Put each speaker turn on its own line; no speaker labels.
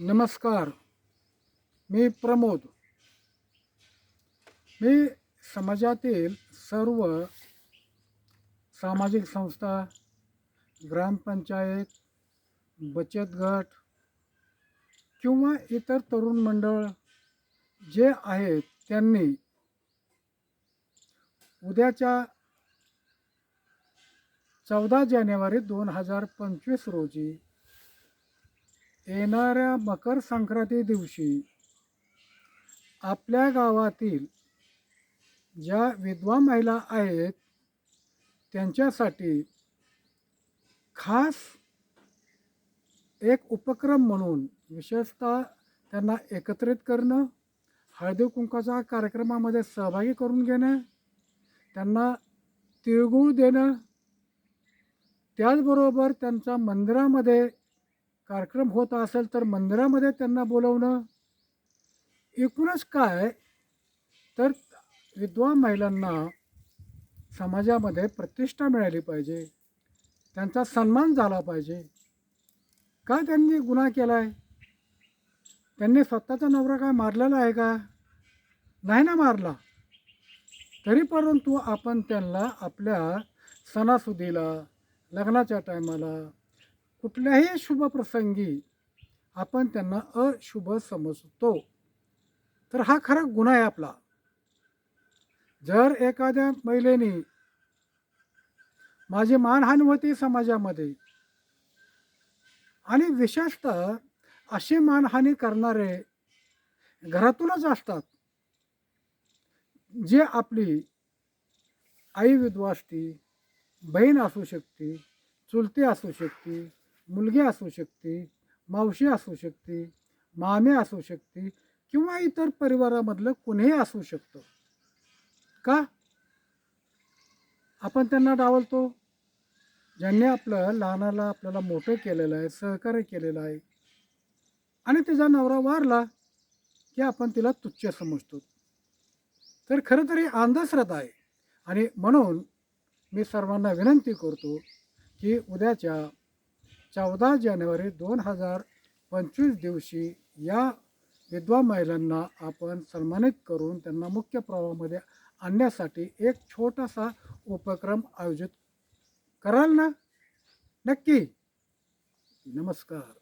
नमस्कार. मी प्रमोद. मी समाजातील सर्व सामाजिक संस्था ग्रामपंचायत बचत गट किंवा इतर तरुण मंडळ जे आहेत त्यांनी उद्याच्या चौदा जानेवारी दोन हजार पंचवीस रोजी येणाऱ्या मकर संक्रांती दिवशी आपल्या गावातील ज्या विधवा महिला आहेत त्यांच्यासाठी खास एक उपक्रम म्हणून विशेषतः त्यांना एकत्रित करणं हळदी कुंकाचा कार्यक्रमामध्ये सहभागी करून घेणं त्यांना तिळगुळ देणं त्याचबरोबर त्यांच्या मंदिरामध्ये कार्यक्रम होत असेल तर मंदिरामध्ये त्यांना बोलवणं. एकूणच काय? तर विद्वान महिलांना समाजामध्ये प्रतिष्ठा मिळाली पाहिजे. त्यांचा सन्मान झाला पाहिजे. का त्यांनी गुन्हा केला आहे त्यांनी स्वतःचा नवरा काय मारलेला आहे का? नाही ना मारला. तरी परंतु आपण त्यांना आपल्या सणासुदीला लग्नाच्या टायमाला कुठल्याही शुभ प्रसंगी आपण त्यांना अशुभ समजतो. तर हा खरा गुन्हा आहे आपला. जर एखाद्या महिलेने माझी मानहानी होती समाजामध्ये आणि विशेषतः अशी मानहानी करणारे घरातूनच असतात जे आपली आई विधवा असती बहीण असू शकते चुलती असू शकते मुलगी असू शकते मावशी असू शकते मामे असू शकते किंवा इतर परिवारामधलं कुणीही असू शकतं. का? आपण त्यांना डावलतो. ज्यांनी आपलं लहानाला आपल्याला मोठं केलेलं आहे सहकार्य केलेलं आहे. आणि तिचा नवरा वारला की आपण तिला तुच्छ समजतो. तर खरं तरी अंधश्रद्धा आहे. आणि म्हणून मी सर्वांना विनंती करतो की उद्याच्या चौदा जानेवारी दोन हजार पंचवीस दिवशी या विधवा महिलांना आपण सन्मानित करून त्यांना मुख्य प्रवाहामध्ये आणण्यासाठी एक छोटासा उपक्रम आयोजित कराल ना? नक्की. नमस्कार.